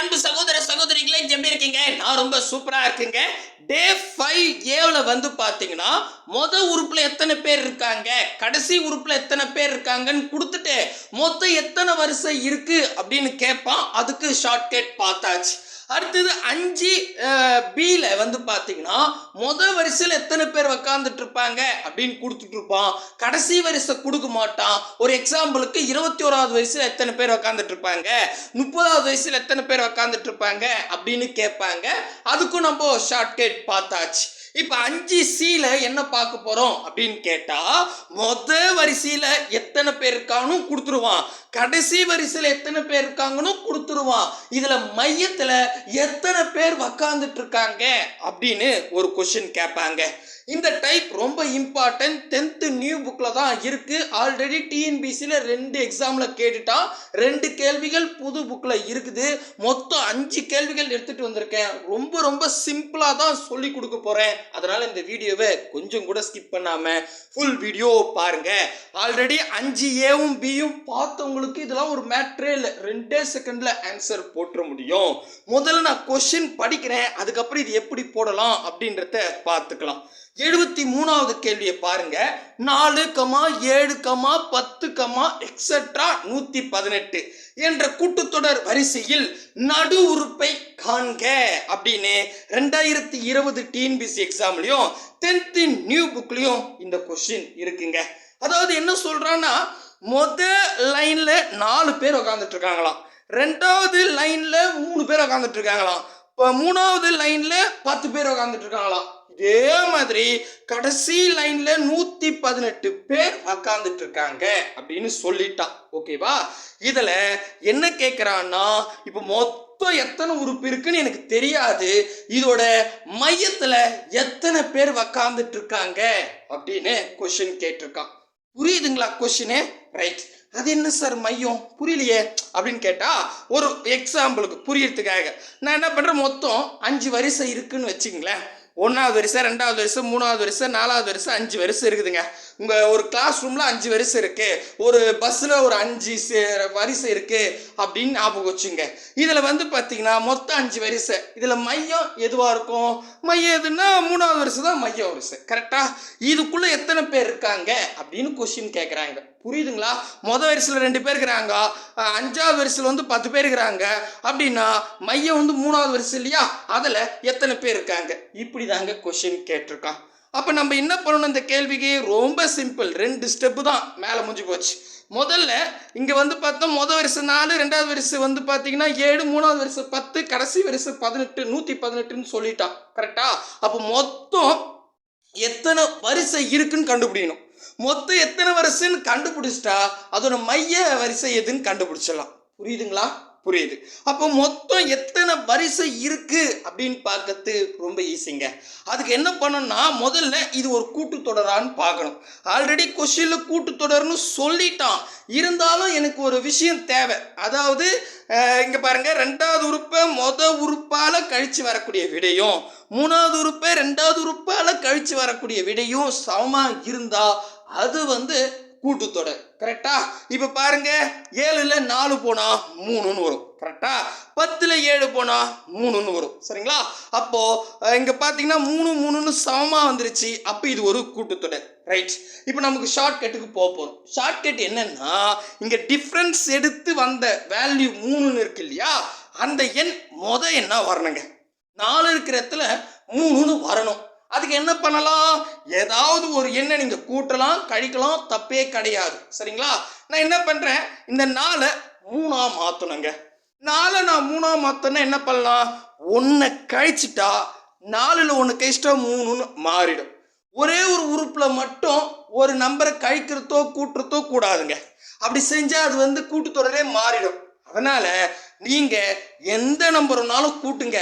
அன்பு சகோதர சகோதரிகளே எப்படி இருக்கீங்க? நான் ரொம்ப சூப்பரா இருக்குங்க. டே ஃபைவ் ஏவில் வந்து பார்த்தீங்கன்னா மொத உறுப்புல எத்தனை பேர் இருக்காங்க? கடைசி உறுப்புல எத்தனை பேர் இருக்காங்கன்னு கொடுத்துட்டு மொத்தம் எத்தனை வரிசை இருக்கு அப்படின்னு கேட்பான் அதுக்கு ஷார்ட்கட் பார்த்தாச்சு. அடுத்தது அஞ்சு பியில் வந்து பார்த்தீங்கன்னா மொதல் வரிசையில் எத்தனை பேர் உக்காந்துட்டு இருப்பாங்க அப்படின்னு கொடுத்துட்டு இருப்பான் கடைசி வரிசை கொடுக்க மாட்டான். ஒரு எக்ஸாம்பிளுக்கு இருபத்தி ஓராவது வயசில் எத்தனை பேர் உக்காந்துட்டு இருப்பாங்க முப்பதாவது வயசில் எத்தனை பேர் உக்காந்துட்டு இருப்பாங்க அப்படின்னு கேட்பாங்க. அதுக்கும் நம்ம ஷார்ட்கட் பார்த்தாச்சு. இப்போ அஞ்சு சில என்ன பார்க்க போறோம் அப்படின்னு கேட்டால் மொத வரிசையில எத்தனை பேர் இருக்கானும் கொடுத்துருவான். கடைசி வரிசையில எத்தனை பேர் இருக்காங்கன்னு கொடுத்துருவான். இதுல மையத்துல எத்தனை பேர் உக்காந்துட்டு இருக்காங்க அப்படின்னு ஒரு கொஷின் கேட்பாங்க. இந்த டைப் ரொம்ப இம்பார்ட்டன்ட் டென்த்து நியூ புக்கில் தான் இருக்குது ஆல்ரெடி டிஎன்பிசியில் ரெண்டு எக்ஸாமில் கேட்டுட்டான். ரெண்டு கேள்விகள் புது புக்கில் இருக்குது. மொத்தம் அஞ்சு கேள்விகள் எடுத்துகிட்டு வந்திருக்கேன். ரொம்ப ரொம்ப சிம்பிளாக தான் சொல்லி கொடுக்க போகிறேன் அதனால் இந்த வீடியோவை கொஞ்சம் கூட ஸ்கிப் பண்ணாமல் ஃபுல் வீடியோ பாருங்கள் ஆல்ரெடி அஞ்சு ஏவும் பியும் பார்த்தவங்களுக்கு இதெல்லாம் ஒரு மேட்ரே இல்லை. ரெண்டே செகண்டில் ஆன்சர் போட்டுற முடியும். முதல்ல நான் கொஷின் படிக்கிறேன் அதுக்கப்புறம் இது எப்படி போடலாம் அப்படின்றத பார்த்துக்கலாம். எழுபத்தி மூணாவது கேள்வியை பாருங்க. நாலு கமா ஏழு கமா பத்து கமா எக்ஸட்ரா நூத்தி பதினெட்டு என்ற கூட்டுத்தொடர் வரிசையில் நடு உறுப்பை காண்க அப்படின்னு ரெண்டாயிரத்தி இருபது டிஎன்பிசி எக்ஸாம்லையும் டென்த்து நியூ புக்லயும் இந்த கொஸ்டின் இருக்குங்க. அதாவது என்ன சொல்றான்னா மொத லைனில் நாலு பேர் உட்காந்துட்டு இருக்காங்களாம். ரெண்டாவது லைனில் மூணு பேர் உக்காந்துட்ருக்காங்களாம் இப்போ மூணாவது லைனில் பத்து பேர் உட்காந்துட்டு இருக்காங்களாம். இதே மாதிரி கடைசி லைன்ல நூத்தி பதினெட்டு பேர் உக்காந்துட்டு இருக்காங்க அப்படின்னு சொல்லிட்டான். ஓகேவா இதுல என்ன கேட்குறான்னா இப்போ மொத்தம் எத்தனை உறுப்பு இருக்குன்னு எனக்கு தெரியாது. இதோட மையத்துல எத்தனை பேர் உக்காந்துட்டு இருக்காங்க அப்படின்னு கொஷின் கேட்டிருக்கான். புரியுதுங்களா கொஷினு ரைட் அது என்ன சார் மையம்? புரியலையே அப்படின்னு கேட்டா ஒரு எக்ஸாம்பிளுக்கு புரியறதுக்காக. நான் என்ன பண்ணுறேன் மொத்தம் அஞ்சு வரிசை இருக்குன்னு வச்சுங்களேன் ஒன்றாவது வரிசை ரெண்டாவது வரிசை மூணாவது வரிசை நாலாவது வரிசை அஞ்சு வரிசை இருக்குதுங்க. உங்கள் ஒரு கிளாஸ் ரூமில் அஞ்சு வரிசை இருக்குது ஒரு பஸ்ஸில் ஒரு அஞ்சு வரிசை இருக்குது அப்படின்னு ஞாபகம் வச்சுங்க. இதில் வந்து பார்த்தீங்கன்னா மொத்தம் அஞ்சு வரிசை. இதில் மையம் எதுவாக இருக்கும்? மையம் எதுன்னா மூணாவது வரிசை தான் மையம் வரிசை. கரெக்டாக இதுக்குள்ளே எத்தனை பேர் இருக்காங்க அப்படின்னு கொஷின் கேட்குறாங்க புரியுதுங்களா? மொதல் வரிசையில் ரெண்டு பேர் இருக்கிறாங்க. அஞ்சாவது வரிசையில் வந்து பத்து பேர் இருக்கிறாங்க. அப்படின்னா மையம் வந்து மூணாவது வரிசை இல்லையா? அதில் எத்தனை பேர் இருக்காங்க? இப்படி தாங்க கொஷின் கேட்டிருக்கான். அப்போ நம்ம என்ன பண்ணணும்? இந்த கேள்விக்கு ரொம்ப சிம்பிள் ரெண்டு ஸ்டெப்பு தான். மேலே முடிஞ்சு போச்சு. முதல்ல இங்கே வந்து பார்த்தோம் மொதல் வரிசை நாலு ரெண்டாவது வரிசை வந்து பார்த்தீங்கன்னா ஏழு மூணாவது வரிசை பத்து கடைசி வரிசை பதினெட்டு நூற்றி பதினெட்டுன்னு சொல்லிட்டான். கரெக்டாக அப்போ மொத்தம் எத்தனை வரிசை இருக்குன்னு கண்டுபிடிக்கணும். மொத்தம் எத்தனை வரிசைன்னு கண்டுபிடிச்சிட்டா அதோட மைய வரிசை எதுன்னு கண்டுபிடிச்சிடலாம். புரியுதுங்களா? புரியுது. அப்போ மொத்தம் எத்தனை வரிசை இருக்கு அப்படின்னு பார்க்கறது ரொம்ப ஈஸிங்க அதுக்கு என்ன பண்ணணும்னா முதல்ல இது ஒரு கூட்டுத்தொடரான்னு பார்க்கணும். ஆல்ரெடி கொஷினில் கூட்டுத்தொடர்னு சொல்லிட்டான். இருந்தாலும் எனக்கு ஒரு விஷயம் தேவை. அதாவது இங்கே இங்க பாருங்க. ரெண்டாவது உறுப்பை மொத உறுப்பால கழிச்சு வரக்கூடிய விடையும் மூணாவது உறுப்பை ரெண்டாவது உறுப்பால கழிச்சு வரக்கூடிய விடையும் சமமாக இருந்தால் அது வந்து கூட்டுத்தொடர் கரெக்டா இப்போ பாருங்க ஏழுல நாலு போனா மூணுன்னு வரும். கரெக்டா பத்துல ஏழு போனா மூணுன்னு வரும். சரிங்களா? அப்போ இங்க பாத்தீங்கன்னா மூணு மூணுன்னு சமமா வந்துருச்சு. அப்போ இது ஒரு கூட்டுத்தொடர் ரைட் இப்போ நமக்கு ஷார்ட்கட்டுக்கு போக போகிறோம் ஷார்ட்கட் என்னன்னா இங்க டிஃப்ரென்ஸ் எடுத்து வந்த வேல்யூ மூணுன்னு இருக்கு இல்லையா? அந்த எண் மொத என்ன வரணுங்க. நாலு இருக்கிற இடத்துல மூணுன்னு வரணும். அதுக்கு என்ன பண்ணலாம்? ஏதாவது ஒரு எண்ணை நீங்க கூட்டலாம் கழிக்கலாம் தப்பே கிடையாது. சரிங்களா? நான் என்ன பண்றேன்? இந்த நாளை மூணா மாத்தணுங்க. நாளை நான் மூணா மாத்தனா என்ன பண்ணலாம்? ஒன்றை கழிச்சிட்டா நாலுல ஒன்று கழிச்சிட்டா மூணுன்னு மாறிடும். ஒரே ஒரு உறுப்பில் மட்டும் ஒரு நம்பரை கழிக்கிறதோ கூட்டுறதோ கூடாதுங்க. அப்படி செஞ்சால் அது வந்து கூட்டுத்தொடரே மாறிடும். அதனால் நீங்கள் எந்த நம்பர் வேணாலும் கூட்டுங்க.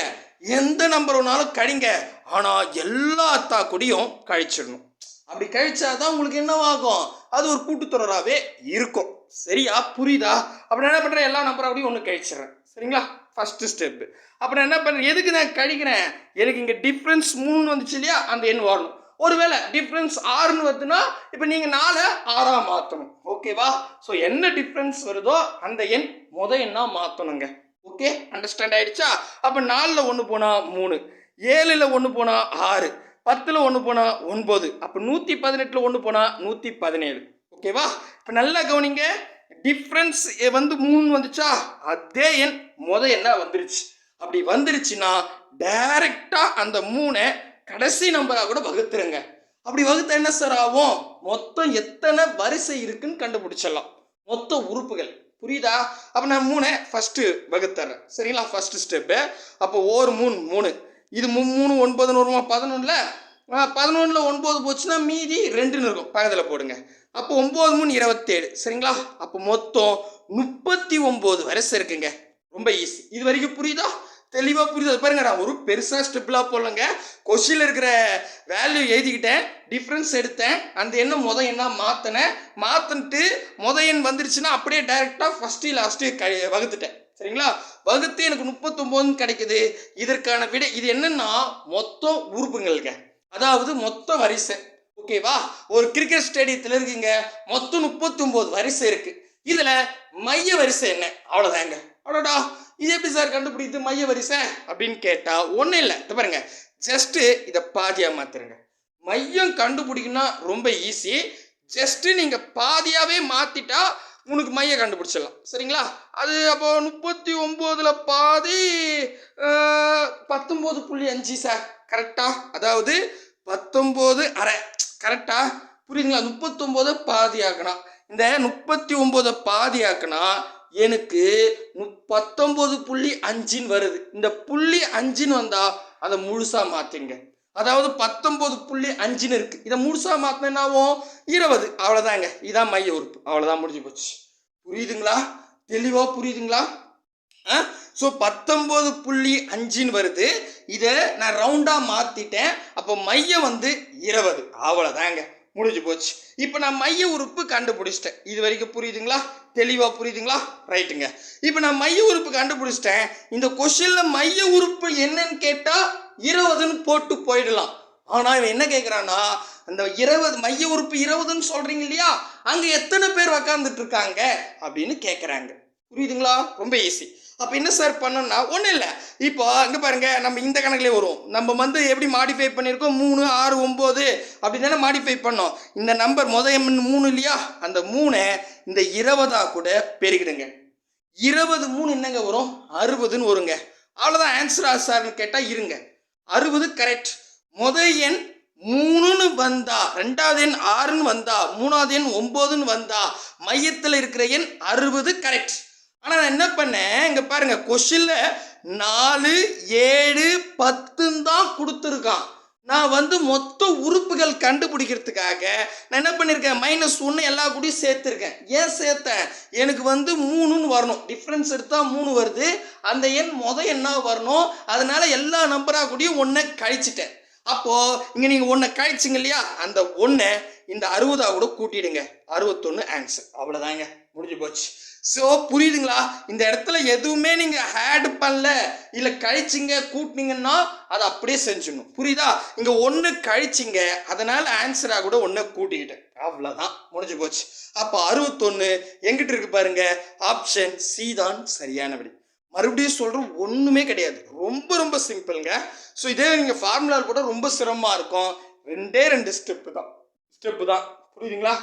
எந்த நம்பர் வேணாலும் கழிங்க. ஆனால் எல்லா அத்தா கூடயும் கழிச்சிடணும். அப்படி கழிச்சாதான் உங்களுக்கு என்னவாகும்? அது ஒரு கூட்டுத்தொடராகவே இருக்கும். சரியா? புரியுதா? அப்புறம் என்ன பண்ணுறேன் எல்லா நம்பர் அப்படியும் ஒன்று கழிச்சிடுறேன். சரிங்களா? ஃபஸ்ட்டு ஸ்டெப்பு அப்புறம் என்ன பண்ணுறேன் எதுக்கு நான் கழிக்கிறேன்? எனக்கு இங்கே டிஃப்ரென்ஸ் மூணு வந்துச்சு இல்லையா? அந்த எண் வரணும். ஒருவேளை டிஃப்ரென்ஸ் ஆறுன்னு வருதுன்னா இப்போ நீங்கள் நாளை ஆறாக மாற்றணும் ஓகேவா ஸோ என்ன டிஃப்ரென்ஸ் வருதோ அந்த எண் முத எண்ணாக மாற்றணுங்க ஓகே அண்டர்ஸ்டாண்ட் ஆயிடுச்சா? அப்போ நாலில் ஒன்று போனால் மூணு. ஏழில் ஒன்று போனால் ஆறு பத்தில் ஒன்று போனால் ஒன்பது அப்போ நூற்றி பதினெட்டில் ஒன்று போனால் நூற்றி பதினேழு. ஓகேவா இப்போ நல்லா கவனிங்க டிஃப்ரென்ஸ் வந்து மூணு வந்துச்சா? அதே எண் முத என்ன வந்துருச்சு. அப்படி வந்துருச்சுன்னா டைரக்டாக அந்த மூணை கடைசி நம்பராக கூட வகுத்துருங்க. அப்படி வகுத்த என்ன சார் ஆகும்? மொத்தம் எத்தனை வரிசை இருக்குன்னு கண்டுபிடிச்சிடலாம். மொத்த உறுப்புகள். புரியுதா? அப்போ நான் மூணை ஃபஸ்ட்டு வகுத்துறேன். சரிங்களா? ஃபஸ்ட்டு ஸ்டெப்பு அப்போ ஒரு மூணு மூணு. இது மூணு ஒன்பதுன்னு வருமா பதினொன்றில் பதினொன்றில் ஒன்பது போச்சுன்னா மீதி ரெண்டுன்னு இருக்கும். பக்கத்தில் போடுங்க. அப்போ ஒம்பது மூணு இருபத்தேழு. சரிங்களா? அப்போ மொத்தம் முப்பத்தி ஒம்பது வரிசை இருக்குங்க. ரொம்ப ஈஸி இது வரைக்கும் புரியுதா? தெளிவாக புரியுது? பாருங்க நான் ஒரு பெருசாக ஸ்டெப்லாம் போடலங்க. கொஷினில் இருக்கிற வேல்யூ எழுதிக்கிட்டேன். டிஃப்ரென்ஸ் எடுத்தேன். அந்த எண்ணை முத எண்ணாக மாற்றினேன் மாற்றிட்டு முத எண் வந்துருச்சுன்னா அப்படியே டைரெக்டாக ஃபஸ்ட்டு லாஸ்ட்டு க வகுத்துட்டேன். சரிங்களா? வகுத்து எனக்கு முப்பத்தொம்போதுன்னு கிடைக்குது. இதற்கான விடை இது என்னன்னா மொத்தம் உறுப்புங்கள்ங்க அதாவது மொத்த வரிசை. ஓகேவா ஒரு கிரிக்கெட் ஸ்டேடியத்தில் இருக்குங்க. மொத்தம் முப்பத்தொம்போது வரிசை இருக்கு. இதில் மைய வரிசை என்ன? அவ்வளோதாங்க அவ்வளோடா இது எப்படி சார் கண்டுபிடித்து மைய வரிசை? அப்படின்னு கேட்டால் ஒன்றும் இல்லை. இது பாருங்க. ஜஸ்ட்டு இதை பாதியாக மாற்றுருங்க மையம் கண்டுபிடிக்கணும்னா ரொம்ப ஈஸி ஜஸ்ட்டு நீங்கள் பாதியாகவே மாற்றிட்டா உனக்கு மைய கண்டுபிடிச்சிடலாம். சரிங்களா? அது அப்போ முப்பத்தி ஒம்போதில் பாதி பத்தொம்போது புள்ளி அஞ்சு சார். கரெக்டா அதாவது பத்தொம்போது அரை. கரெக்டா புரியுதுங்களா? முப்பத்தொம்போதை பாதி ஆக்கணும் இந்த முப்பத்தி ஒம்போதை பாதி ஆக்கினா எனக்கு பத்தொம்போது புள்ளி அஞ்சுன்னு வருது. இந்த புள்ளி அஞ்சுன்னு வந்தால் அதை முழுசாக மாற்றிங்க அதாவது பத்தொம்போது புள்ளி அஞ்சுன்னு இருக்குது இதை முழுசாக மாற்றினா என்ன ஆகும் இருபது. அவ்வளோதாங்க இதான் மைய உறுப்பு. அவ்வளோதான் முடிஞ்சு போச்சு. புரியுதுங்களா? தெளிவாக புரியுதுங்களா? ஆ? ஸோ பத்தொம்போது புள்ளி அஞ்சுன்னு வருது. இதை நான் ரவுண்டாக மாற்றிட்டேன் அப்போ மையம் வந்து இருபது. அவ்வளோதாங்க முடிஞ்சு போச்சு. இப்போ நான் மைய உறுப்பு கண்டுபிடிச்சிட்டேன். இது வரைக்கும் புரியுதுங்களா? தெளிவாக புரியுதுங்களா? ரைட்டுங்க. இப்போ நான் மைய உறுப்பு கண்டுபிடிச்சிட்டேன். இந்த கொஷினில் மைய உறுப்பு என்னன்னு கேட்டால் இருபதுன்னு போட்டு போயிடலாம். ஆனால் இவன் என்ன கேட்குறான்னா அந்த இருபது மைய உறுப்பு இருபதுன்னு சொல்கிறீங்க இல்லையா? அங்கே எத்தனை பேர் உக்காந்துட்டு இருக்காங்க? அப்படின்னு கேட்குறாங்க புரியுதுங்களா? ரொம்ப ஈஸி அப்போ என்ன சார் பண்ணோம்னா ஒன்றும் இல்லை. இப்போ இங்கே பாருங்கள் நம்ம இந்த கணக்கிலே வரும் நம்ம வந்து எப்படி மாடிஃபை பண்ணியிருக்கோம்? மூணு ஆறு ஒம்பது அப்படி தானே மாடிஃபை பண்ணோம். இந்த நம்பர் முத மூணு இல்லையா? அந்த மூணை இந்த இருபதாக கூட பெருகிடுங்க இருபது மூணு என்னங்க வரும்? அறுபதுன்னு வருங்க. அவ்வளோதான் ஆன்சரா சார்னு கேட்டால் இருங்க. அறுபது கரெக்ட் முத எண் மூணுன்னு வந்தா ரெண்டாவது எண் ஆறுன்னு வந்தா மூணாவது எண் ஒம்போதுன்னு வந்தா மையத்தில் இருக்கிற எண் அறுபது கரெக்ட் ஆனால் நான் என்ன பண்ணேன்? இங்கே பாருங்க கொஷினில் நாலு ஏழு பத்துன்னு தான் கொடுத்துருக்கான். நான் வந்து மொத்த உறுப்புகள் கண்டுபிடிக்கிறதுக்காக நான் என்ன பண்ணியிருக்கேன் மைனஸ் ஒன்று எல்லா கூடயும் சேர்த்துருக்கேன். ஏன் சேர்த்தேன்? எனக்கு வந்து மூணுன்னு வரணும். டிஃப்ரென்ஸ் எடுத்தால் மூணு வருது. அந்த எண் மொதல் என்ன வரணும். அதனால எல்லா நம்பராக கூடயும் ஒன்றை கழிச்சிட்டேன். அப்போது இங்கே நீங்கள் ஒன்றை கழிச்சிங்க இல்லையா? அந்த ஒன்றை இந்த அறுபதாக கூட கூட்டிடுங்க. அறுபத்தொன்று ஆன்சர் அவ்வளோதாங்க முடிஞ்சு போச்சு. ஸோ புரியுதுங்களா? இந்த இடத்துல எதுவுமே நீங்கள் ஆட் பண்ணல. இல்லை கழிச்சிங்க கூட்டினீங்கன்னா அதை அப்படியே செஞ்சிடணும். புரியுதா? இங்கே ஒன்று கழிச்சிங்க அதனால் ஆன்சராக கூட ஒன்றை கூட்டிக்கிட்டேன். அவ்வளோதான் முடிஞ்சு போச்சு. அப்போ அறுபத்தொன்று எங்கிட்ட இருக்கு பாருங்க? ஆப்ஷன் சி தான் சரியான விடை மறுபடியும் சொல்கிறோம் ஒன்றுமே கிடையாது. ரொம்ப ரொம்ப சிம்பிளுங்க ஸோ இதே நீங்கள் ஃபார்முலாவில் கூட ரொம்ப சிரமமாக இருக்கும். ரெண்டே ரெண்டு ஸ்டெப்பு தான். ஸ்டெப்பு தான். புரியுதுங்களா?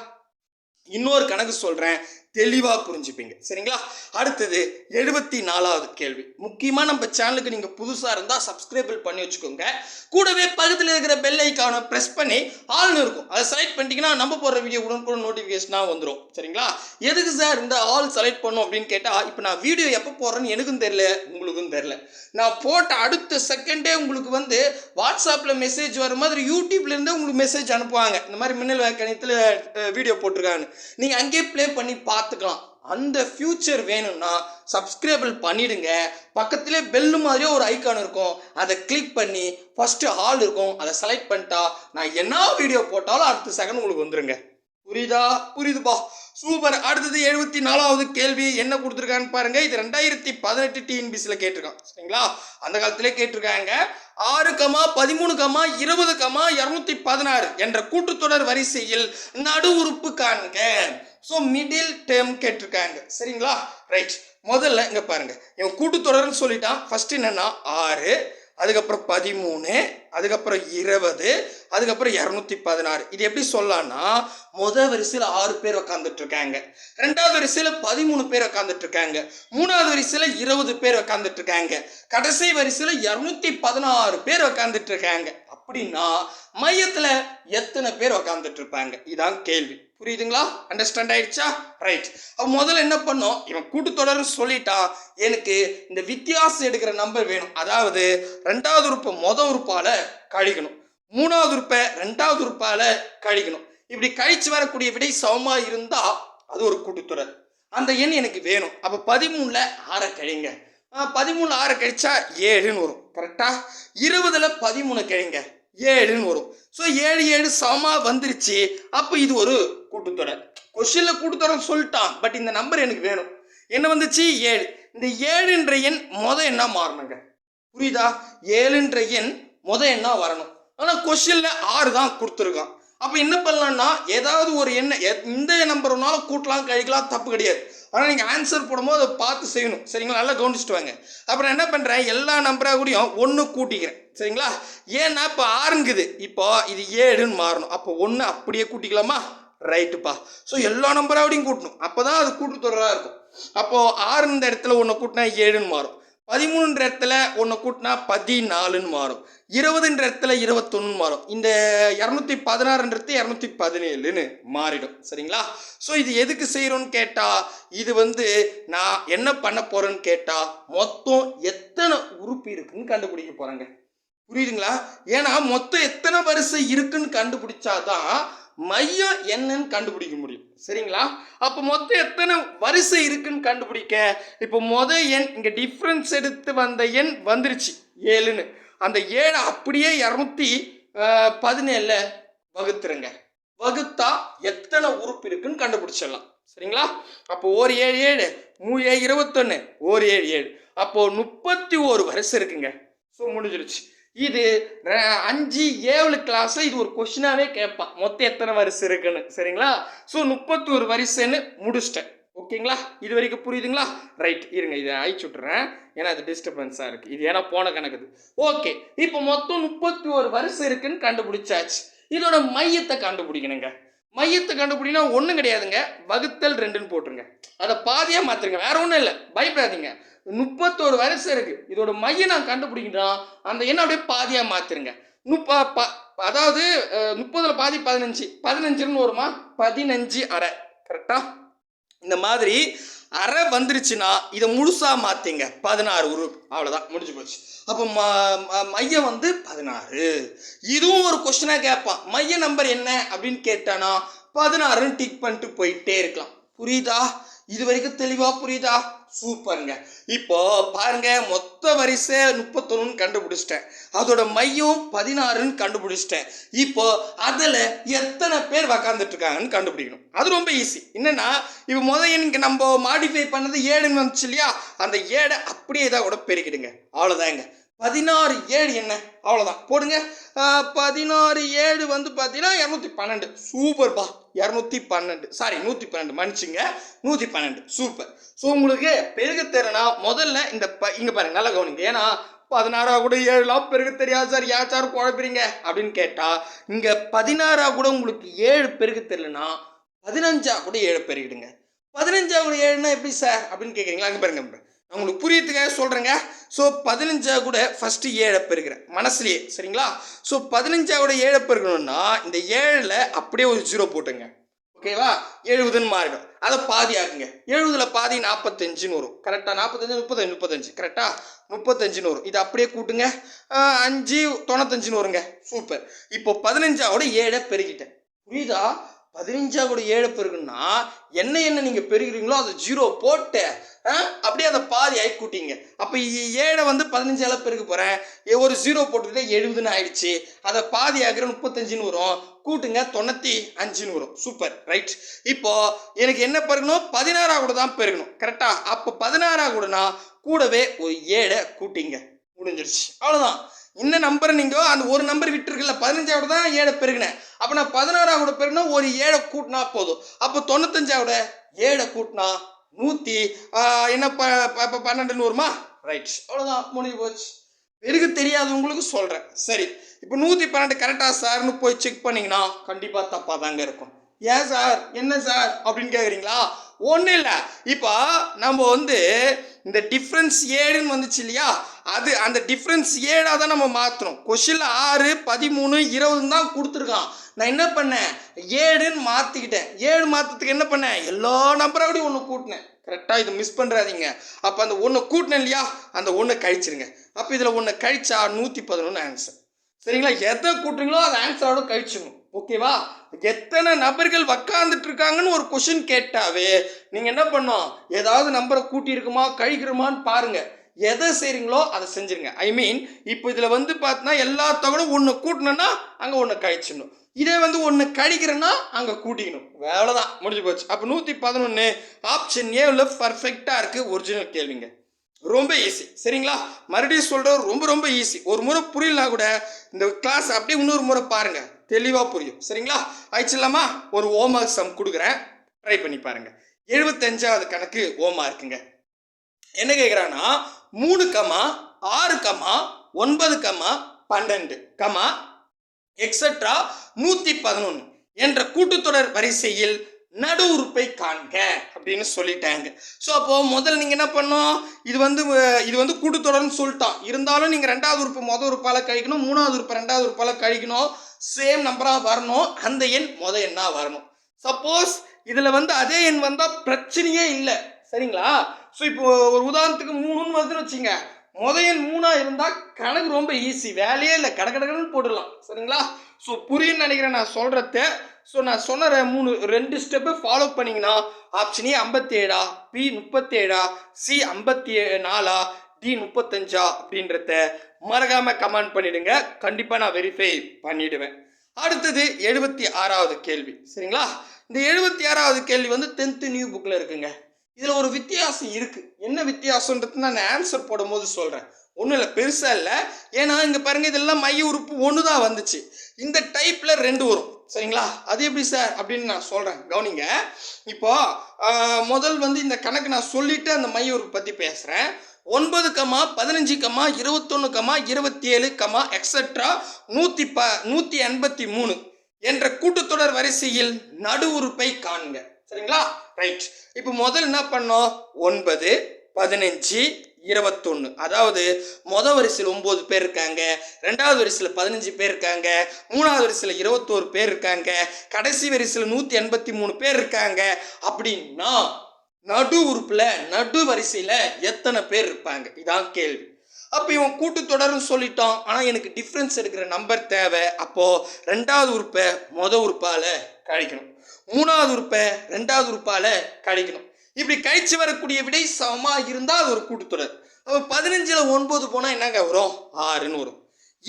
இன்னொரு கணக்கு சொல்கிறேன் தெளிவாக புரிஞ்சுப்பீங்க. சரிங்களா? அடுத்தது எழுபத்தி நாலாவது கேள்வி. முக்கியமாக நம்ம சேனலுக்கு நீங்கள் புதுசாக இருந்தால் சப்ஸ்கிரைபிள் பண்ணி வச்சுக்கோங்க. கூடவே பக்கத்தில் இருக்கிற பெல் ஐக்கானை ப்ரெஸ் பண்ணி ஆல்னு இருக்கும். அதை செலக்ட் பண்ணிட்டீங்கன்னா நம்ம போடுற வீடியோ உடனுக்குடன் நோட்டிஃபிகேஷனாக வந்துடும் சரிங்களா? எதுக்கு சார் இந்த ஆல் செலக்ட் பண்ணும் அப்படின்னு கேட்டால் இப்போ நான் வீடியோ எப்போ போடுறேன்னு எனக்கும் தெரில உங்களுக்கும் தெரில நான் போட்ட அடுத்த செகண்டே உங்களுக்கு வந்து வாட்ஸ்அப்பில் மெசேஜ் வர மாதிரி யூடியூப்லேருந்து உங்களுக்கு மெசேஜ் அனுப்புவாங்க. இந்த மாதிரி மின்னல் கணித்தில் வீடியோ போட்டிருக்காங்க நீங்கள் அங்கேயே ப்ளே பண்ணி பார்த்து பார்த்துக்கலாம். அந்த ஃப்யூச்சர் வேணும்னா சப்ஸ்கிரைபிள் பண்ணிடுங்க. பக்கத்திலே பெல்லு மாதிரியே ஒரு ஐக்கான் இருக்கும். அதை கிளிக் பண்ணி ஃபஸ்ட்டு ஹால் இருக்கும். அதை செலக்ட் பண்ணிட்டா நான் என்ன வீடியோ போட்டாலும் அடுத்த செகண்ட் உங்களுக்கு வந்துருங்க. புரியுதா? புரியுதுப்பா. சூப்பர் அடுத்தது எழுபத்தி நாலாவது கேள்வி. என்ன கொடுத்துருக்கான்னு பாருங்க. இது ரெண்டாயிரத்தி பதினெட்டு டிஎன்பிசியில் கேட்டிருக்கான். சரிங்களா? அந்த காலத்திலே கேட்டிருக்காங்க. ஆறு கமா பதிமூணு கமா இருபது கமா இரநூத்தி பதினாறு என்ற கூட்டுத்தொடர் வரிசையில் நடு உறுப்பு காண்க. ஸோ மிடில் டேர்ம் கேட்டிருக்காங்க. சரிங்களா? ரைட் முதல்ல இங்கே பாருங்கள் இவன் கூட்டுத்தொடர்னு சொல்லிட்டான். ஃபஸ்ட் என்னென்னா ஆறு அதுக்கப்புறம் பதிமூணு அதுக்கப்புறம் இருபது அதுக்கப்புறம் இரநூத்தி பதினாறு. இது எப்படி சொல்லலாம்னா முத வரிசையில் ஆறு பேர் உக்காந்துட்டு இருக்காங்க ரெண்டாவது வரிசையில் பதிமூணு பேர் உக்காந்துட்டு இருக்காங்க மூணாவது வரிசையில் இருபது பேர் உக்காந்துட்டு இருக்காங்க கடைசி வரிசையில் இரநூத்தி பதினாறு பேர் உக்காந்துட்டு இருக்காங்க அப்படின்னா மையத்தில் எத்தனை பேர் உக்காந்துட்டு இருப்பாங்க இதான் கேள்வி. புரியுதுங்களா? அண்டர்ஸ்டாண்ட் ஆயிடுச்சா? ரைட் அப்போ முதல்ல என்ன பண்ணோம்? இவன் கூட்டுத்தொடர்னு சொல்லிட்டான் எனக்கு இந்த வித்தியாசம் எடுக்கிற நம்பர் வேணும். அதாவது ரெண்டாவது உறுப்பை மொத உறுப்பால் கழிக்கணும். மூணாவது உறுப்பை ரெண்டாவது உறுப்பால் கழிக்கணும். இப்படி கழிச்சு வரக்கூடிய விடை சமமாக இருந்தால் அது ஒரு கூட்டுத்தொடர். அந்த எண் எனக்கு வேணும். அப்போ பதிமூணில் ஆறை கழிங்க. பதிமூணு ஆற கழிச்சா ஏழுன்னு வரும். கரெக்டாக இருபதில் பதிமூணு கழிங்க. ஏழுன்னு வரும். ஸோ ஏழு ஏழு சமமாக வந்துருச்சு. அப்போ இது ஒரு கூட்டுத்தொடர் கொஷின்ல கூட்டுத்தொடர் சொல்லிட்டான். பட் இந்த நம்பர் எனக்கு வேணும். என்ன வந்துச்சு? ஏழு. இந்த ஏழுன்ற எண் முத என்ன மாறணுங்க. புரியுதா? ஏழுன்ற எண் முத என்ன வரணும். ஆனால் கொஷினில் ஆறு தான் கொடுத்துருக்கான். அப்போ என்ன பண்ணலாம்னா ஏதாவது ஒரு எண்ணெய் எ- இந்த நம்பர்னாலும் கூட்டலாம் கழிக்கலாம் தப்பு கிடையாது. ஆனால் நீங்கள் ஆன்சர் போடும்போது அதை பார்த்து செய்யணும். சரிங்களா? நல்லா கவனிச்சுட்டு வாங்க. அப்புறம் என்ன பண்ணுறேன் எல்லா நம்பராக கூடயும் ஒன்று கூட்டிக்கிறேன். சரிங்களா? ஏன்னா இப்போ ஆறுங்குது. இப்போ இது ஏழுன்னு மாறணும். அப்போ ஒன்று அப்படியே கூட்டிக்கலாமா? ரைட்டுப்பா. ஸோ எல்லா நம்பராவடையும் கூட்டணும். அப்போ தான் அது கூட்டுத்தொடராக இருக்கும். அப்போது ஆறுன்ற இடத்துல ஒன்று கூட்டினா ஏழுன்னு மாறும். பதிமூணுன்ற இடத்துல ஒன்று கூட்டினா பதினாலுன்னு மாறும். இருபதுன்ற இடத்துல இருபத்தொன்னு மாறும். இந்த இரநூத்தி பதினாறுன்றது இரநூத்தி பதினேழுன்னு மாறிடும். சரிங்களா? ஸோ இது எதுக்கு செய்கிறோன்னு கேட்டால் இது வந்து நான் என்ன பண்ண போகிறேன்னு கேட்டால் மொத்தம் எத்தனை உறுப்பு இருக்குன்னு கண்டுபிடிக்க போகிறேங்க புரியுதுங்களா? ஏன்னா மொத்தம் எத்தனை வரிசை இருக்குன்னு கண்டுபிடிச்சாதான் மையம் என்னன்னு கண்டுபிடிக்க முடியும். சரிங்களா? அப்போ மொத்தம் எத்தனை வரிசை இருக்குன்னு கண்டுபிடிக்க? இப்போ மொத எண் இங்கே டிஃப்ரென்ஸ் எடுத்து வந்த எண் வந்துருச்சு ஏழுன்னு. அந்த ஏழை அப்படியே இரநூத்தி பதினேழில் வகுத்துருங்க. வகுத்தா எத்தனை உறுப்பு இருக்குன்னு கண்டுபிடிச்சிடலாம். சரிங்களா? அப்போ ஒரு ஏழு ஏழு மூ ஏழு இருபத்தொன்று ஒரு ஏழு ஏழு. அப்போது முப்பத்தி ஒரு வரிசை இருக்குங்க. ஸோ முடிஞ்சிருச்சு. இது அஞ்சு ஏழு கிளாஸில் இது ஒரு கொஷினாவே கேட்பான். மொத்தம் எத்தனை வரிசை இருக்குன்னு சரிங்களா? ஸோ முப்பத்தோரு வரிசைன்னு முடிச்சிட்டேன். ஓகேங்களா? இது வரைக்கும் புரியுதுங்களா? ரைட் இருங்க இதை அழிச்சு விட்றேன் ஏன்னா அது டிஸ்டர்பன்ஸாக இருக்குது இது ஏன்னா போன கணக்குது ஓகே இப்போ மொத்தம் முப்பத்தி ஒரு வரிசை இருக்குன்னு கண்டுபிடிச்சாச்சு. இதோட மையத்தை கண்டுபிடிக்கணுங்க. மையத்தை கண்டுபிடினா ஒன்றும் கிடையாதுங்க. வகுத்தல் ரெண்டுன்னு போட்டுருங்க. அதை பாதியாக மாற்றுங்க வேற ஒன்றும் இல்லை. பயப்படாதீங்க. முப்பத்தோரு வரிசை இருக்கு. இதோட மையம் நான் கண்டுபிடிக்கணும் அந்த எண்ணை அப்படியே பாதியாக மாற்றிருங்க முப்ப ப அதாவது முப்பதில் முப்பதுல பாதி பதினஞ்சு. பதினஞ்சுன்னு வருமா? பதினஞ்சு அரை கரெக்டா இந்த மாதிரி அரை வந்துருச்சுன்னா இதை முழுசா மாத்திங்க. பதினாறு உருப் அவ்வளோதான் முடிஞ்சு போச்சு. அப்போ ம ம- மையம் வந்து பதினாறு. இதுவும் ஒரு கொஸ்டினாக கேட்பான். மைய நம்பர் என்ன அப்படின்னு கேட்டானா பதினாறுன்னு டிக் பண்ணிட்டு போயிட்டே இருக்கலாம். புரியுதா? இது வரைக்கும் தெளிவா புரியுதா? சூப்பருங்க. இப்போ பாருங்க மொத்த வரிசை முப்பத்தொன்னு கண்டுபிடிச்சிட்டேன். அதோட மையம் பதினாறுன்னு கண்டுபிடிச்சிட்டேன். இப்போ அதில் எத்தனை பேர் உக்காந்துட்டு இருக்காங்கன்னு கண்டுபிடிக்கணும். அது ரொம்ப ஈஸி என்னன்னா இப்போ முதல் எனக்கு நம்ம மாடிஃபை பண்ணது ஏடுன்னு வந்துச்சு இல்லையா? அந்த ஏடை அப்படியே இதாக கூட பெருக்கிடுங்க. அவ்வளோதாங்க பதினாறு ஏழு என்ன? அவ்வளோதான் போடுங்க. பதினாறு ஏழு வந்து பார்த்தீங்கன்னா இரநூத்தி பன்னெண்டு. சூப்பர்ப்பா இரநூத்தி பன்னெண்டு. சாரி நூற்றி பன்னெண்டு. மன்னிச்சுங்க. நூற்றி பன்னெண்டு. சூப்பர் ஸோ உங்களுக்கு பெருக தெரியனா முதல்ல இந்த ப இங்கே பாருங்க நல்லா கவனிங்க. ஏன்னா பதினாறா கூட ஏழுலாம் பெருக தெரியாது சார். யாச்சாரும் குழப்பிறீங்க? அப்படின்னு கேட்டால் இங்கே பதினாறா கூட உங்களுக்கு ஏழு பெருக தெரியலனா பதினஞ்சா கூட ஏழு பெருகிடுங்க. பதினஞ்சா கூட ஏழுனா எப்படி சார்? அப்படின்னு கேட்குறீங்களா அங்கே பாருங்க. உங்களுக்கு புரியறதுக்காக சொல்கிறேங்க ஸோ பதினஞ்சா கூட ஃபஸ்ட்டு ஏழை பெருக்கிறேன் மனசுலேயே சரிங்களா? ஸோ பதினஞ்சா கூட ஏழை பெருக்கணும்னா இந்த ஏழில் அப்படியே ஒரு ஜீரோ போட்டுங்க. ஓகேவா எழுபதுன்னு மாறிடும். அதை பாதி ஆகுங்க எழுபதில் பாதி நாற்பத்தஞ்சுன்னு வரும். கரெக்டாக நாற்பத்தஞ்சு முப்பத்தஞ்சு. முப்பத்தஞ்சு கரெக்டாக முப்பத்தஞ்சுன்னு வரும். இது அப்படியே கூட்டுங்க. அஞ்சு தொண்ணூத்தஞ்சுன்னு வருங்க. சூப்பர் இப்போ பதினஞ்சாவோட ஏழை பெருகிட்டேன். புரியுதா? பதினஞ்சா கூட ஏழு பெருகுன்னா என்ன என்ன நீங்கள் பெருகிறீங்களோ அதை ஜீரோ போட்டு அப்படியே அதை பாதி ஆகி கூட்டிங்க. அப்போ ஏழை வந்து பதினஞ்சால பெருக்க போகிறேன் ஒரு ஜீரோ போட்டுக்கிட்டே எழுபதுன்னு ஆயிடுச்சு. அதை பாதி ஆகிற முப்பத்தஞ்சுன்னு வரும். கூட்டுங்க தொண்ணூற்றி அஞ்சுன்னு வரும். சூப்பர் ரைட் இப்போது எனக்கு என்ன பெருகணும்? பதினாறாக கூட தான் பெருகணும். கரெக்டாக அப்போ பதினாறாக கூடனா கூடவே ஒரு ஏழை கூட்டிங்க. முடிஞ்சிருச்சு. அவ்வளோதான் இந்த நம்பரை நீங்கள் அந்த ஒரு நம்பர் விட்டுருக்குல்ல பதினஞ்சாவோட தான் ஏழை பெருகினேன். அப்போ நான் பதினாறாவோட பெருகினா ஒரு ஏழை கூட்டினா போதும். அப்போ தொண்ணூத்தஞ்சாவோட ஏழை கூட்டினா நூற்றி என்ன ப ப- ப- பன்னெண்டுன்னு ரைட் அவ்வளோதான் முடிஞ்சு போச்சு. பெருகு தெரியாதவங்களுக்கு சொல்கிறேன் சரி. இப்போ நூற்றி பன்னெண்டு கரெக்டாக சார்னு போய் செக் பண்ணிங்கன்னா கண்டிப்பாக தப்பாக தாங்க இருக்கும். ஏன் சார்? என்ன சார்? அப்படின்னு கேட்குறீங்களா ஒன்றும் இல்லை. இப்போ நம்ம வந்து இந்த டிஃப்ரென்ஸ் ஏடுன்னு வந்துச்சு இல்லையா? அது அந்த டிஃப்ரென்ஸ் ஏழாக தான் நம்ம மாற்றணும் கொஷினில் ஆறு பதிமூணு இருபதுன்னு தான் கொடுத்துருக்கான். நான் என்ன பண்ணேன்? ஏடுன்னு மாற்றிக்கிட்டேன் ஏழு மாற்றத்துக்கு என்ன பண்ணேன்? எல்லா நம்பரோடையும் ஒன்று கூட்டினேன். கரெக்டாக இது மிஸ் பண்ணுறாதீங்க அப்போ அந்த ஒன்று கூட்டினேன் இல்லையா? அந்த ஒன்று கழிச்சிருங்க. அப்போ இதில் ஒன்று கழிச்சா நூற்றி பதினொன்று ஆன்சர் சரிங்களா? எதை கூட்டுறீங்களோ அது ஆன்சரோட கழிச்சிடணும். ஓகேவா? எத்தனை நபர்கள் உக்காந்துட்டு இருக்காங்கன்னு ஒரு கொஷின் கேட்டாவே நீங்கள் என்ன பண்ணோம் ஏதாவது நம்பரை கூட்டியிருக்குமா கழிக்கிறோமான்னு பாருங்கள் எதை செய்கிறீங்களோ அதை செஞ்சிருங்க. ஐ மீன் இப்போ இதில் வந்து பார்த்தீங்கன்னா எல்லா தொகையும் ஒன்று கூட்டணும்னா அங்கே ஒன்று கழிச்சிடணும். இதே வந்து ஒன்று கழிக்கிறேன்னா அங்கே கூட்டிக்கணும். வேலை தான் முடிஞ்சு போச்சு. அப்போ நூற்றி பதினொன்று ஆப்ஷன் ஏவில் பர்ஃபெக்டாக இருக்குது ஒரிஜினல் கேள்விங்க. ரொம்ப ஈஸி சரிங்களா? மறுபடியும் சொல்கிற ரொம்ப ரொம்ப ஈஸி ஒரு முறை புரியலனா கூட இந்த கிளாஸ் அப்படியே இன்னொரு முறை பாருங்கள் தெளிவாக புரியும். சரிங்களா? ஆயிடுச்சுலாமா ஒரு ஹோம்ஒர்க் சம் கொடுக்குறேன். ட்ரை பண்ணி பாருங்க. எழுபத்தஞ்சாவது கணக்கு ஓமா இருக்குங்க என்ன கேட்குறான்னா மூணு கமா ஆறு கமா ஒன்பது கமா பன்னெண்டு கமா எக்ஸட்ரா நூற்றி பதினொன்று என்ற கூட்டுத்தொடர் வரிசையில் நடு உறுப்பை காண்க அப்படின்னு சொல்லிட்டாங்க. ஸோ அப்போ முதல்ல நீங்கள் என்ன பண்ணோம் இது வந்து இது வந்து கூட்டுத்தொடர்னு சொல்லிட்டான். இருந்தாலும் நீங்கள் ரெண்டாவது உறுப்பு மொதல் உறுப்பால் கழிக்கணும் மூணாவது உறுப்பு ரெண்டாவது உறுப்பால் கழிக்கணும். சேம் நம்பராக வரணும். அந்த எண் முத எண்ணாக வரணும். சப்போஸ் இதில் வந்து அதே எண் வந்தால் பிரச்சனையே இல்லை. சரிங்களா? ஸோ இப்போ ஒரு உதாரணத்துக்கு மூணுன்னு வருதுன்னு வச்சுங்க. மொதல் எண் மூணாக இருந்தால் கணக்கு ரொம்ப ஈஸி வேலையே இல்லை. கட போட்டுடலாம். சரிங்களா? ஸோ புரியுன்னு நினைக்கிறேன் நான் சொல்கிறத ஸோ நான் சொன்ன மூணு ரெண்டு ஸ்டெப்பு ஃபாலோ பண்ணிங்கன்னா ஆப்ஷன் ஏ ஐம்பத்தேழா பி முப்பத்தேழா சி ஐம்பத்தி நாலா டி முப்பத்தஞ்சா அப்படின்றத மறக்காமல் கமெண்ட் பண்ணிடுங்க. கண்டிப்பாக நான் வெரிஃபை பண்ணிடுவேன். அடுத்தது எழுபத்தி ஆறாவது கேள்வி. சரிங்களா? இந்த எழுபத்தி ஆறாவது கேள்வி வந்து டென்த்து நியூ புக்கில் இருக்குங்க. இதில் ஒரு வித்தியாசம் இருக்குது என்ன வித்தியாசன்றது நான் ஆன்சர் போடும்போது சொல்கிறேன் ஒன்றும் இல்லை பெருசாக இல்லை. ஏன்னா இங்கே பாருங்கள் இதெல்லாம் மைய உறுப்பு ஒன்று தான் வந்துச்சு. இந்த டைப்பில் ரெண்டு வரும். சரிங்களா? அது எப்படி சார் அப்படின்னு நான் சொல்கிறேன் கவனிங்க. இப்போ முதல் வந்து இந்த கணக்கு நான் சொல்லிட்டு அந்த மைய உறுப்பு பற்றி பேசுகிறேன் ஒன்பது கமா பதினஞ்சு கமா இருபத்தொன்று கமா இருபத்தி ஏழு கமா எக்ஸட்ரா நூற்றி ப நூற்றி எண்பத்தி மூணு என்ற கூட்டுத்தொடர் வரிசையில் நடு உறுப்பை காண்க. சரிங்களா? ரைட் இப்போ முதல் என்ன பண்ணோம்? ஒன்பது பதினஞ்சு இருபத்தொன்று அதாவது மொதல் வரிசையில் ஒம்பது பேர் இருக்காங்க. ரெண்டாவது வரிசையில் பதினஞ்சு பேர் இருக்காங்க. மூணாவது வரிசையில் இருபத்தோரு பேர் இருக்காங்க. கடைசி வரிசையில் நூற்றி எண்பத்தி மூணு பேர் இருக்காங்க. அப்படின்னா நடு உறுப்பில் நடு வரிசையில் எத்தனை பேர் இருப்பாங்க? இதான் கேள்வி. அப்போ இவன் கூட்டுத்தொடர்னு சொல்லிட்டான். ஆனால் எனக்கு டிஃப்ரென்ஸ் எடுக்கிற நம்பர் தேவை. அப்போது ரெண்டாவது உறுப்பை மொத உறுப்பால் கழிக்கணும். மூணாவது உறுப்பை ரெண்டாவது உறுப்பால் கழிக்கணும். இப்படி கழிச்சு வரக்கூடிய விடை சமமாக இருந்தால் அது ஒரு கூட்டுத்தொடர். அப்போ பதினஞ்சில் ஒன்பது போனால் என்னங்க வரும்? ஆறுன்னு வரும்.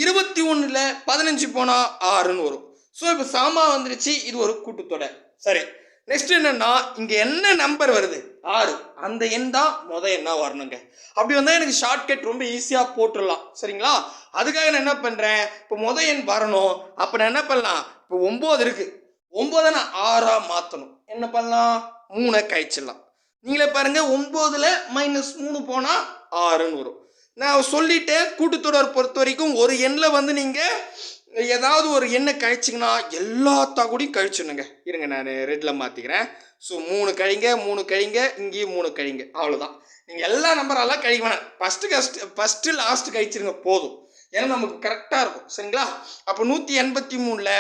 இருபத்தி ஒன்றில் பதினஞ்சு போனால் ஆறுன்னு வரும். ஸோ இப்போ சமமாக வந்துருச்சு. இது ஒரு கூட்டுத்தொடர். சரி. நெக்ஸ்ட் என்னன்னா இங்கே என்ன நம்பர் வருது? ஆறு. அந்த எண் தான் முத எண்ணா வரணுங்க. அப்படி வந்தால் எனக்கு ஷார்ட்கட் ரொம்ப ஈஸியாக போட்டுடலாம். சரிங்களா? அதுக்காக நான் என்ன பண்ணுறேன் இப்போ முத எண் வரணும். அப்போ நான் என்ன பண்ணலாம்? இப்போ ஒம்பது இருக்குது ஒம்போதை நான் ஆறாக மாற்றணும் என்ன பண்ணலாம்? மூணை கழிச்சிடலாம். நீங்களே பாருங்க ஒம்போதில் மைனஸ் மூணு போனால் ஆறுன்னு வரும். நான் சொல்லிட்டேன் கூட்டுத்தொடர் பொறுத்த வரைக்கும் ஒரு எண்ணில் வந்து நீங்கள் ஏதாவது ஒரு எண்ணெய் கழிச்சிங்கன்னா எல்லாத்தா கூடயும் கழிச்சிடணுங்க. இருங்க நான் ரெட்டில் மாற்றிக்கிறேன் ஸோ மூணு கழிங்க மூணு கழிங்க இங்கேயும் மூணு கழிங்க. அவ்வளோதான் நீங்கள் எல்லா நம்பரெல்லாம் கழிக்க வேணாம். ஃபஸ்ட்டு கஸ்ட் ஃபஸ்ட்டு லாஸ்ட்டு கழிச்சிருங்க போதும். ஏன்னா நமக்கு கரெக்டாக இருக்கும். சரிங்களா? அப்போ நூற்றி எண்பத்தி மூணில்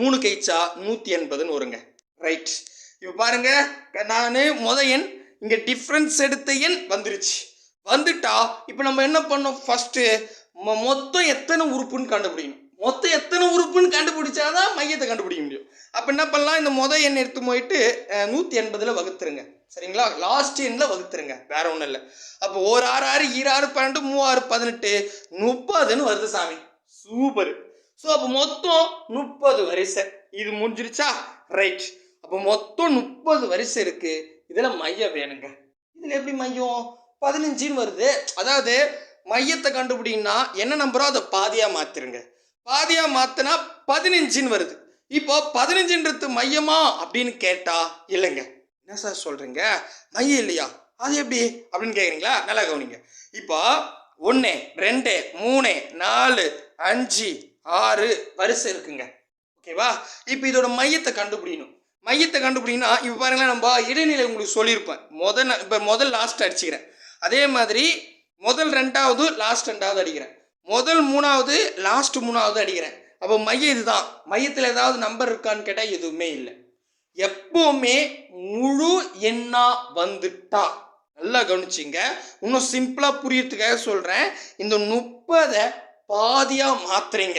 மூணு கழிச்சா நூற்றி எண்பதுன்னு வருங்க. ரைட் இப்போ பாருங்க நான் முத எண் இங்கே டிஃப்ரென்ஸ் எடுத்த எண் வந்துருச்சு. வந்துட்டா இப்போ நம்ம என்ன பண்ணோம்? ஃபஸ்ட்டு மொத்தம் எத்தனை உறுப்புன்னு கண்டுபிடிக்கணும். மொத்தம் எத்தனை உறுப்புன்னு கண்டுபிடிச்சாதான் மையத்தை கண்டுபிடிக்க முடியும். அப்போ என்ன பண்ணலாம்? இந்த மொதல் எண் எடுத்து போயிட்டு நூற்றி எண்பதில் வகுத்துருங்க. சரிங்களா? லாஸ்ட் எண்ணில் வகுத்துருங்க. வேற ஒன்றும் இல்லை. அப்போ ஒரு ஆறு ஆறு ஈராறு பன்னெண்டு மூவாறு பதினெட்டு முப்பதுன்னு வருது சாமி. சூப்பர் ஸோ அப்போ மொத்தம் முப்பது வரிசை. இது முடிஞ்சிருச்சா? ரைட் அப்போ மொத்தம் முப்பது வரிசை இருக்குது இதில் மையம் வேணுங்க. இதில் எப்படி மையம்? பதினஞ்சுன்னு வருது. அதாவது மையத்தை கண்டுபிடிங்கன்னா என்ன நம்பரோ அதை பாதியாக மாற்றிருங்க பாதியாக மாற்றினா பதினஞ்சுன்னு வருது. இப்போ பதினஞ்சுன்றது மையமா அப்படின்னு கேட்டா இல்லைங்க. என்ன சார் சொல்கிறீங்க மையம் இல்லையா? அது எப்படி? அப்படின்னு கேட்குறீங்களா நல்லா கவனிங்க. இப்போ ஒன்று ரெண்டு மூணு நாலு அஞ்சு ஆறு வரிசை இருக்குங்க. ஓகேவா? இப்போ இதோட மையத்தை கண்டுபிடிக்கணும். மையத்தை கண்டுபிடினா இப்போ பாருங்களேன் நம்ம இடைநிலை உங்களுக்கு சொல்லியிருப்பேன். முதல் இப்போ முதல் லாஸ்ட் அடிச்சுக்கிறேன். அதே மாதிரி முதல் ரெண்டாவது லாஸ்ட் ரெண்டாவது அடிக்கிறேன். முதல் மூணாவது லாஸ்ட் மூணாவது அடிக்கிறேன். அப்போ மையம் இதுதான். மையத்தில் ஏதாவது நம்பர் இருக்கான்னு கேட்டால் எதுவுமே இல்லை. எப்போவுமே முழு எண்ணா வந்துட்டா. நல்லா கவனிச்சிங்க. இன்னும் சிம்பிளாக புரியறதுக்காக சொல்கிறேன் இந்த முப்பதை பாதியாக மாத்துறீங்க.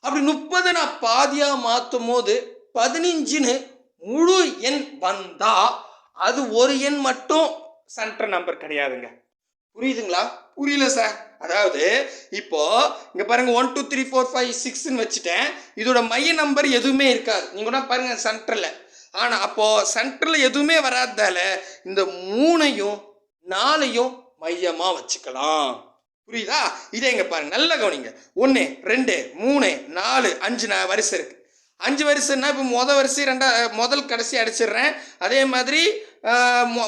அப்படி முப்பதை நான் பாதியாக மாற்றும் போது பதினஞ்சுன்னு முழு எண் வந்தால் அது ஒரு எண் மட்டும் சென்டர் நம்பர் கிடையாதுங்க. புரியுதுங்களா? புரியல சார். அதாவது இப்போ இங்க பாருங்க one two three four five சிக்ஸ்னு வச்சுட்டேன். இதோட மைய நம்பர் எதுவுமே இருக்காது. நீங்க கூட பாருங்க சென்டர்ல ஆனா அப்போ சென்டர்ல எதுவுமே வராதால இந்த மூணையும் நாலையும் மையமா வச்சுக்கலாம். புரியுதா? இதே இங்க பாருங்க நல்லா கவனிங்க. ஒன்று ரெண்டு மூணு நாலு அஞ்சு நா- வரிசை இருக்கு. அஞ்சு வரிசைன்னா இப்போ முதல் வரிசை ரெண்டா முதல் கடைசி அடிச்சிடுறேன். அதே மாதிரி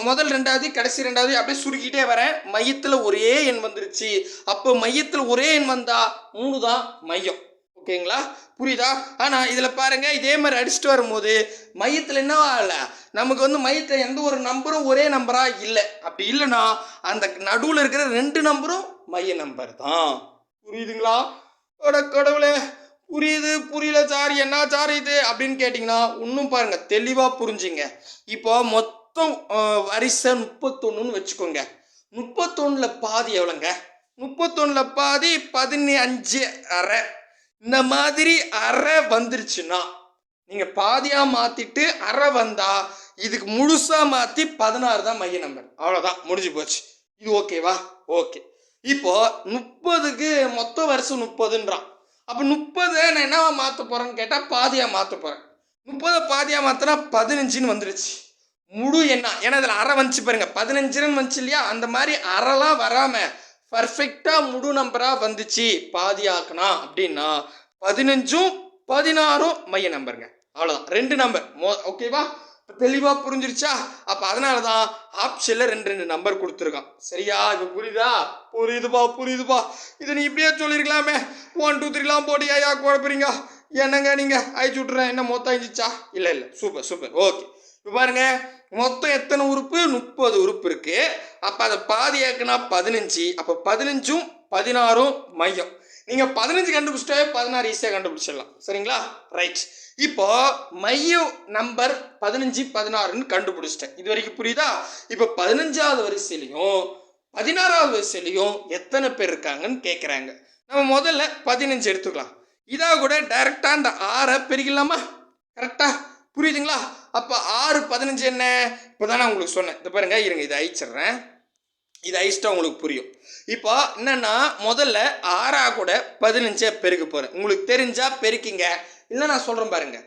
முதல் ரெண்டாவது கடைசி ரெண்டாவது அப்படியே சுருக்கிட்டே வரேன். மையத்தில் ஒரே எண் வந்துருச்சு. அப்போ மையத்தில் ஒரே எண் வந்தா மூணு தான் மையம். ஓகேங்களா? புரியுதா? ஆனால் இதில் பாருங்க இதே மாதிரி அடிச்சுட்டு வரும்போது மையத்தில் என்னவா இல்லை நமக்கு வந்து மையத்தில் எந்த ஒரு நம்பரும் ஒரே நம்பராக இல்லை. அப்படி இல்லைன்னா அந்த நடுவில் இருக்கிற ரெண்டு நம்பரும் மைய நம்பர் தான். புரியுதுங்களா? கடவுளே புரியுது புரியல சார். என்ன சார் இது? அப்படின்னு கேட்டிங்கன்னா இன்னும் பாருங்கள் தெளிவாக புரிஞ்சுங்க. இப்போ மொத்தம் வரிசை முப்பத்தொன்னுன்னு வச்சுக்கோங்க. முப்பத்தொன்னில் பாதி எவ்வளோங்க? முப்பத்தொன்னில் பாதி பதினஞ்சு அரை இந்த மாதிரி அரை வந்துருச்சுன்னா நீங்கள் பாதியாக மாற்றிட்டு அரை வந்தால் இதுக்கு முழுசாக மாற்றி பதினாறு தான் மைய நம்பர் அவ்வளோதான் முடிஞ்சு போச்சு. இது ஓகேவா? ஓகே. இப்போ முப்பதுக்கு மொத்த வருஷம் முப்பதுன்றான். அப்போ முப்பது நான் என்னவா மாற்ற போகிறேன்னு கேட்டால் பாதியாக மாற்ற போகிறேன் முப்பதை பாதியாக மாற்றினா பதினஞ்சுன்னு வந்துருச்சு. முழு என்ன ஏன்னா இதில் அரை வந்துச்சு பாருங்க. பதினஞ்சுன்னு வந்துச்சு இல்லையா அந்த மாதிரி அறலாம் வராமல் பர்ஃபெக்டாக முழு நம்பராக வந்துச்சு. பாதியாக்குனா அப்படின்னா பதினஞ்சும் பதினாறும் மைய நம்பருங்க அவ்வளோதான் ரெண்டு நம்பர் மோ ஓகேவா தெளிவாக புரிஞ்சிருச்சா? அப்போ அதனால தான் ஆப்ஷனில் ரெண்டு ரெண்டு நம்பர் கொடுத்துருக்கான். சரியா? இப்போ புரியுதா? புரியுதுப்பா புரியுதுப்பா. இதை நீ இப்படியே சொல்லியிருக்கலாமே ஒன் டூ த்ரீலாம் போட்டு ஐயா குழப்பறீங்க என்னங்க நீங்கள் அழிச்சு விட்றேன் என்ன மொத்தம் அழிஞ்சிச்சா? இல்லை இல்லை. சூப்பர் சூப்பர் ஓகே இப்போ பாருங்க. மொத்தம் எத்தனை உறுப்பு? முப்பது உறுப்பு இருக்கு. அப்போ அதை பாதியாக்குனா பதினஞ்சு. அப்போ பதினஞ்சும் பதினாறும் மையம். நீங்கள் பதினஞ்சு கண்டுபிடிச்சிட்டாவே பதினாறு ஈஸியாக கண்டுபிடிச்சிடலாம். சரிங்களா? ரைட் இப்போ மையம் நம்பர் பதினஞ்சு பதினாறுன்னு கண்டுபிடிச்சிட்டேன். இது வரைக்கும் புரியுதா? இப்போ பதினஞ்சாவது வரிசையிலையும் பதினாறாவது வரிசையிலையும் எத்தனை பேர் இருக்காங்கன்னு கேட்குறாங்க நம்ம முதல்ல பதினஞ்சு எடுத்துக்கலாம். இதாக கூட டைரெக்டாக அந்த ஆறை பெருகிடலாமா கரெக்டாக புரியுதுங்களா? அப்போ ஆறு பதினஞ்சு என்ன? இப்போ தான் நான் உங்களுக்கு சொன்னேன். இந்த பாருங்க இருங்க இதை அழிச்சிட்றேன். இது அழிச்சிட்டா உங்களுக்கு புரியும். இப்போ என்னென்னா முதல்ல ஆறா கூட பதினஞ்சை பெருக்க போகிறேன் உங்களுக்கு தெரிஞ்சால் பெருக்கிங்க. இல்லை நான் சொல்கிறேன் பாருங்க.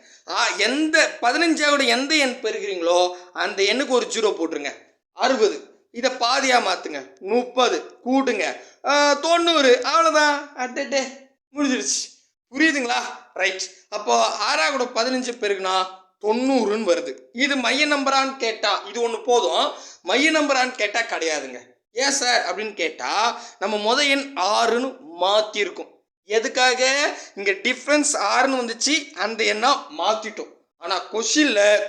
எந்த பதினஞ்சா கூட எந்த எண் பெருக்கிறீங்களோ அந்த எண்ணுக்கு ஒரு ஜீரோ போட்டுருங்க. அறுபது. இதை பாதியாக மாற்றுங்க முப்பது. கூட்டுங்க. தொண்ணூறு. அவ்வளோதான் அட்டே. முடிஞ்சிடுச்சு புரியுதுங்களா? ரைட். அப்போ ஆறா கூட பதினஞ்சு பெருக்குனா தொண்ணூறுன்னு வருது. இது மைய நம்பரான்னு கேட்டால் இது ஒன்று போதும். மைய நம்பரான்னு கேட்டால் கிடையாதுங்க. ஏன் சார்? அப்படின்னு கேட்டால் நம்ம முத எண் ஆறுன்னு மாற்றிருக்கோம் எதுக்காக? இங்கே டிஃப்ரென்ஸ் ஆறுன்னு வந்துச்சு அந்த எண்ணாக மாற்றிட்டோம் ஆனால் கொஷினில்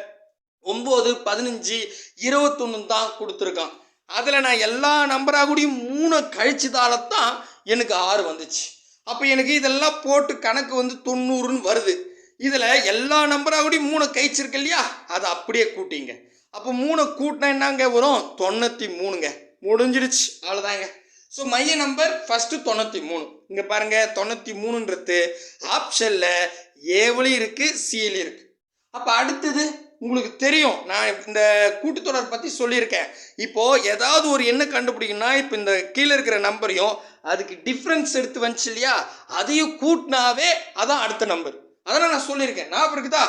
ஒம்பது பதினஞ்சு இருபத்தொன்று தான் கொடுத்துருக்கான். அதில் நான் எல்லா நம்பராக கூடயும் மூணு கழிச்சதால தான் எனக்கு ஆறு வந்துச்சு. அப்போ எனக்கு இதெல்லாம் போட்டு கணக்கு வந்து தொண்ணூறுன்னு வருது. இதில் எல்லா நம்பராக கூடயும் மூணு கழிச்சிருக்கு இல்லையா? அதை அப்படியே கூட்டிங்க. அப்போ மூணு கூட்டினா என்னங்க வரும்? தொண்ணூற்றி மூணுங்க. முடிஞ்சிடுச்சு. அவ்வளோதாங்க ஸோ மைய நம்பர் ஃபஸ்ட்டு தொண்ணூற்றி மூணு. இங்கே பாருங்கள் தொண்ணூற்றி மூணுன்றது ஆப்ஷனில் ஏவிலையும் இருக்குது சியிலையும் இருக்குது அப்போ அடுத்தது உங்களுக்கு தெரியும். நான் இந்த கூட்டுத்தொடர் பற்றி சொல்லியிருக்கேன். இப்போது ஏதாவது ஒரு எண்ணை கண்டுபிடிக்கணும்னா இப்போ இந்த கீழே இருக்கிற நம்பரையும் அதுக்கு டிஃப்ரென்ஸ் எடுத்து வந்துச்சு இல்லையா? அதையும் கூட்டினாவே அதான் அடுத்த நம்பர் அதெல்லாம் நான் சொல்லியிருக்கேன். ஞாபகம் இருக்குதா?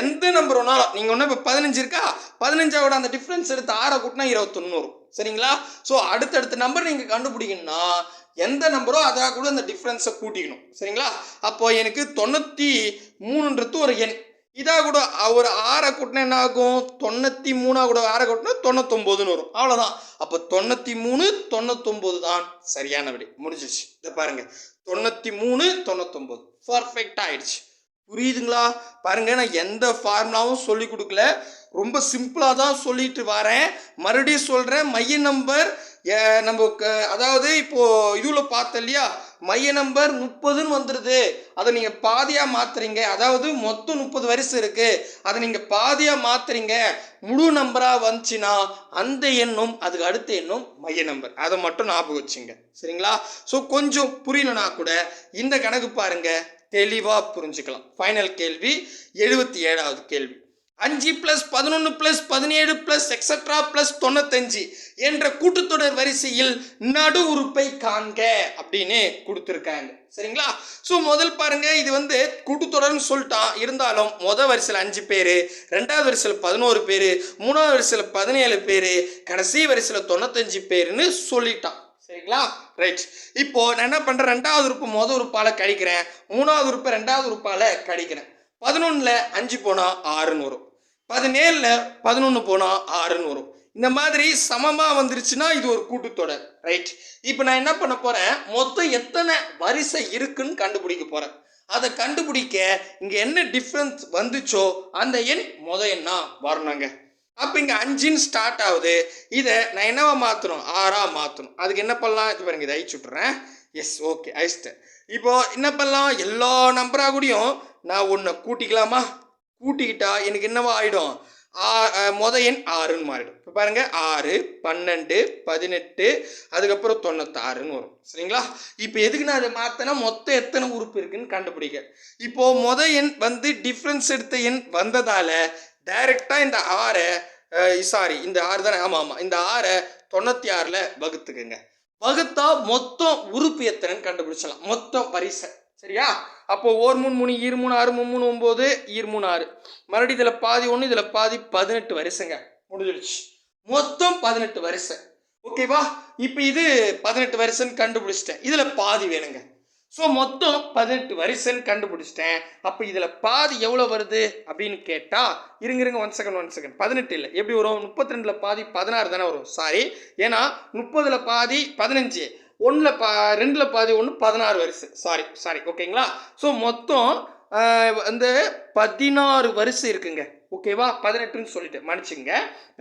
எந்த நம்பர் ஒன்றாலும் நீங்கள் ஒன்று இப்போ பதினஞ்சு இருக்கா? பதினஞ்சாவோட அந்த டிஃப்ரென்ஸ் எடுத்து ஆறை கூட்டினா இருபத்தொன்னு வரும் சரிங்களா? ஸோ அடுத்தடுத்த நம்பர் நீங்கள் கண்டுபிடிக்கணும்னா எந்த நம்பரோ அதாக கூட அந்த டிஃப்ரென்ஸை கூட்டிக்கணும். சரிங்களா? அப்போ எனக்கு தொண்ணூற்றி மூணுன்றது ஒரு எண். இதாக கூட ஒரு ஆறை கூட்டினா என்ன ஆகும்? தொண்ணூற்றி மூணாக கூட ஆறை கூட்டினா தொண்ணூத்தொம்போதுன்னு வரும். அவ்வளோதான் அப்போ தொண்ணூற்றி மூணு தொண்ணூத்தொம்போது தான் சரியான விடை முடிஞ்சிச்சு இதை பாருங்கள் தொண்ணூற்றி மூணு தொண்ணூத்தொம்போது. பர்ஃபெக்ட் ஆயிடுச்சு. புரியுதுங்களா? பாருங்க நான் எந்த ஃபார்முலாவும் சொல்லி கொடுக்கல. ரொம்ப சிம்பிளாக தான் சொல்லிட்டு வரேன். மறுபடியும் சொல்கிறேன் மைய நம்பர் நம்ம க- அதாவது இப்போ இதுல பார்த்தோம் இல்லையா? மைய நம்பர் முப்பதுன்னு வந்துடுது அதை நீங்கள் பாதியாக மாத்துறீங்க. அதாவது மொத்தம் முப்பது வரிசை இருக்கு. அதை நீங்கள் பாதியாக மாத்துறீங்க. முழு நம்பராக வந்துச்சுன்னா அந்த எண்ணும் அதுக்கு அடுத்த எண்ணும் மைய நம்பர் அதை மட்டும் ஞாபகம் வச்சுங்க. சரிங்களா? ஸோ கொஞ்சம் புரியலனா கூட இந்த கணக்கு பாருங்கள் தெளிவாக புரிஞ்சுக்கலாம். ஃபைனல் கேள்வி எழுபத்தி ஏழாவது கேள்வி. அஞ்சு ப்ளஸ் பதினொன்று ப்ளஸ் பதினேழு ப்ளஸ் எக்ஸட்ரா ப்ளஸ் தொண்ணூத்தஞ்சு என்ற கூட்டுத்தொடர் வரிசையில் நடு உறுப்பை காண்க அப்படின்னு கொடுத்துருக்காங்க. சரிங்களா? ஸோ முதல் பாருங்க இது வந்து கூட்டுத்தொடர்னு சொல்லிட்டான். இருந்தாலும் முதல் வரிசையில் அஞ்சு பேர் ரெண்டாவது வரிசையில் பதினோரு பேர் மூணாவது வரிசையில் பதினேழு பேர் கடைசி வரிசையில் தொண்ணூத்தஞ்சு பேருன்னு சொல்லிட்டான். சரிங்களா? ரைட் இப்போ நான் என்ன பண்ணுறேன் ரெண்டாவது உறுப்பு மொதல் உறுப்பால் கழிக்கிறேன் மூணாவது உறுப்பை ரெண்டாவது உறுப்பால் கழிக்கிறேன் பதினொன்றில் அஞ்சு போனால் ஆறுன்னு வரும். பதினேழில் பதினொன்று போனால் ஆறுன்னு வரும். இந்த மாதிரி சமமாக வந்துருச்சுன்னா இது ஒரு கூட்டுத்தொடர். ரைட் இப்போ நான் என்ன பண்ண போகிறேன் மொத்தம் எத்தனை வரிசை இருக்குன்னு கண்டுபிடிக்க போகிறேன் அதை கண்டுபிடிக்க இங்கே என்ன டிஃப்ரென்ஸ் வந்துச்சோ அந்த எண் முத எண்ணா வரணுங்க. அப்போ இங்கே அஞ்சுன்னு ஸ்டார்ட் ஆகுது. இதை நான் என்னவா மாற்றணும் ஆறாக மாற்றணும் அதுக்கு என்ன பண்ணலாம்? இது பாருங்க இதை அழிச்சு விட்றேன் எஸ் ஓகே அழிச்சிட்டேன். இப்போ என்ன பண்ணலாம்? எல்லா நம்பராக கூடயும் நான் ஒன்றை கூட்டிக்கலாமா? கூட்டிக்கிட்டா எனக்கு என்னவா ஆகிடும் ஆ மொத எண் ஆறுன்னு மாறிடும். இப்போ பாருங்கள் ஆறு பன்னெண்டு பதினெட்டு அதுக்கப்புறம் தொண்ணூத்தாறுன்னு வரும். சரிங்களா? இப்போ எதுக்கு நான் அதை மாற்றினா மொத்தம் எத்தனை உறுப்பு இருக்குன்னு கண்டுபிடிக்க இப்போது மொத எண் வந்து டிஃப்ரென்ஸ் எடுத்த எண் வந்ததால் டைரெக்டாக இந்த ஆறை சாரி இந்த ஆறு தானே? ஆமாம் ஆமாம் இந்த ஆறை தொண்ணூற்றி ஆறில் வகுத்துக்குங்க. வகுத்தா மொத்தம் உறுப்பு எத்தனைன்னு கண்டுபிடிச்சலாம் மொத்தம் வரிசை. சரியா? அப்போ ஓர் மூணு மூணு ஈர் மூணு ஆறு மூணு மூணு ஒம்பது ஈர் மூணு ஆறு. மறுபடியும் இதில் பாதி ஒன்று இதில் பாதி பதினெட்டு வரிசைங்க. முடிஞ்சிடுச்சு. மொத்தம் பதினெட்டு வரிசை. ஓகேவா? இப்போ இது பதினெட்டு வரிசைன்னு கண்டுபிடிச்சிட்டேன். இதில் பாதி வேணுங்க. ஸோ மொத்தம் பதினெட்டு வரிசைன்னு கண்டுபிடிச்சிட்டேன். அப்போ இதில் பாதி எவ்வளோ வருது அப்படின்னு கேட்டால் இருங்க இருங்க ஒன் செகண்ட் ஒன் செகண்ட் பதினெட்டு இல்லை. எப்படி வரும்? முப்பத்தி ரெண்டில் பாதி பதினாறு தானே வரும். சாரி ஏன்னா முப்பதில் பாதி பதினஞ்சு. ஒன்றில் பா ரெண்டில் பாதி ஒன்று பதினாறு வரிசை. சாரி சாரி ஓகேங்களா ஸோ மொத்தம் அந்த வந்து பதினாறு வரிசை இருக்குங்க. ஓகேவா பதினெட்டுன்னு சொல்லிட்டு மன்னிச்சுங்க.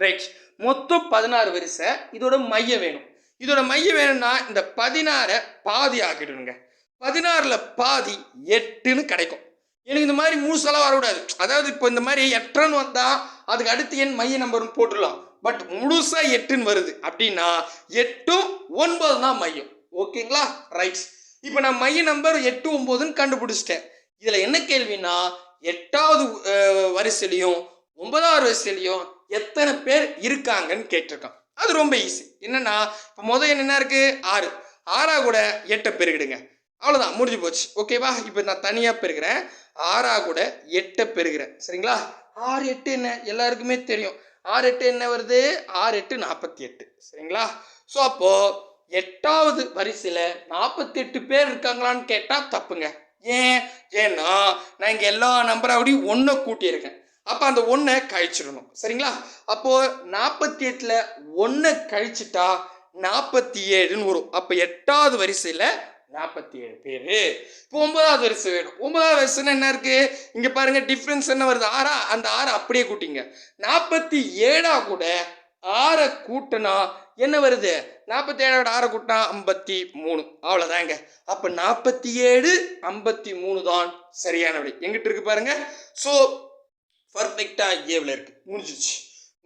ரைட் மொத்தம் பதினாறு வரிசை. இதோட மையம் வேணும். இதோட மையம் வேணும்னா இந்த பதினாறை பாதி ஆக்கிடணுங்க பதினாறில் பாதி எட்டுன்னு கிடைக்கும். எனக்கு இந்த மாதிரி முழுசெல்லாம் வரக்கூடாது. அதாவது இப்போ இந்த மாதிரி எட்டுன்னு வந்தால் அதுக்கு அடுத்து என் மைய நம்பர்னு போட்டுடலாம். பட் முழுசாக எட்டுன்னு வருது அப்படின்னா எட்டும் ஒன்பது தான் மையம். ஓகேங்களா ரைட்ஸ் இப்போ நான் மைய நம்பர் எட்டு ஒம்போதுன்னு கண்டுபிடிச்சிட்டேன். இதில் என்ன கேள்வினா எட்டாவது வரிசையிலையும் ஒன்பதாவது வரிசையிலையும் எத்தனை பேர் இருக்காங்கன்னு கேட்டிருக்கான். அது ரொம்ப ஈஸி என்னென்னா இப்போ முதல் என்னென்ன என்ன ஆறு. ஆறாக கூட எட்டை பெருகிடுங்க. அவ்வளோதான் முடிஞ்சு போச்சு. ஓகேவா இப்போ நான் தனியாக பெருகிறேன் ஆறா கூட எட்டை பெருகிறேன் சரிங்களா? ஆறு எட்டு என்ன? எல்லாருக்குமே தெரியும். ஆறு எட்டு என்ன வருது? ஆறு எட்டு நாற்பத்தி எட்டு. சரிங்களா? ஸோ அப்போது எட்டாவது வரிசையில் நாற்பத்தி எட்டு பேர் இருக்காங்களான்னு கேட்டால் தப்புங்க. ஏன்? ஏன்னா நான் இங்கே எல்லா நம்பராவடியும் ஒன்றை கூட்டியிருக்கேன். அப்போ அந்த ஒன்றை கழிச்சிடணும். சரிங்களா? அப்போது நாற்பத்தி எட்டில் ஒன்றை கழிச்சிட்டா நாற்பத்தி ஏழுன்னு வரும். அப்போ எட்டாவது வரிசையில் நாற்பத்தி ஏழு பேர். இப்போ ஒன்பதாவது வரிசை வேணும். ஒன்பதாவது வரிசைன்னா என்ன இருக்கு? இங்கே பாருங்க டிஃப்ரென்ஸ் என்ன வருது? ஆறா அந்த ஆறை அப்படியே கூட்டிங்க. நாற்பத்தி ஏழா கூட ஆறை கூட்டினா என்ன வருது? நாற்பத்தி ஏழோட ஆறை கூட்டினா ஐம்பத்தி மூணு அவ்வளோதாங்க அப்போ நாற்பத்தி ஏழு ஐம்பத்தி மூணு தான் சரியான விடை எங்கிட்ட இருக்கு பாருங்க. ஸோ பர்ஃபெக்டாக ஏவில் இருக்கு. முடிஞ்சிச்சு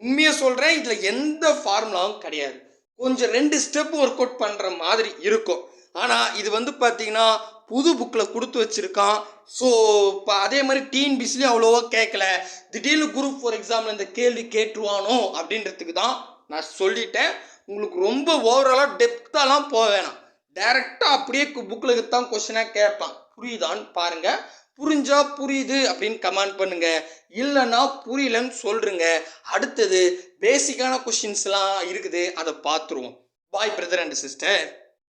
உண்மையை சொல்கிறேன் இதில் எந்த ஃபார்முலாவும் கிடையாது. கொஞ்சம் ரெண்டு ஸ்டெப் ஒர்க் அவுட் பண்ணுற மாதிரி இருக்கும். ஆனால் இது வந்து பார்த்தீங்கன்னா புது புக்கில் கொடுத்து வச்சுருக்கான். ஸோ இப்போ அதே மாதிரி டிஎன்பிசிலையும் அவ்வளோவா கேட்கல திடீர்னு குரூப் ஃபார் எக்ஸாமில் இந்த கேள்வி கேட்டுருவானோ அப்படின்றதுக்கு தான் நான் சொல்லிட்டேன். உங்களுக்கு ரொம்ப ஓவராலாக டெப்த்தாலாம் போக வேணாம். டைரெக்டாக அப்படியே புக்கில் தான் கொஷினாக கேட்பான். புரியுதான்னு பாருங்கள் புரிஞ்சா புரியுது அப்படின்னு கமெண்ட் பண்ணுங்க. இல்லைன்னா புரியலன்னு சொல்றீங்க அடுத்தது பேசிக்கான கொஷின்ஸ்லாம் இருக்குது. அதை பார்த்துருவோம். பாய் பிரதர் அண்ட் சிஸ்டர்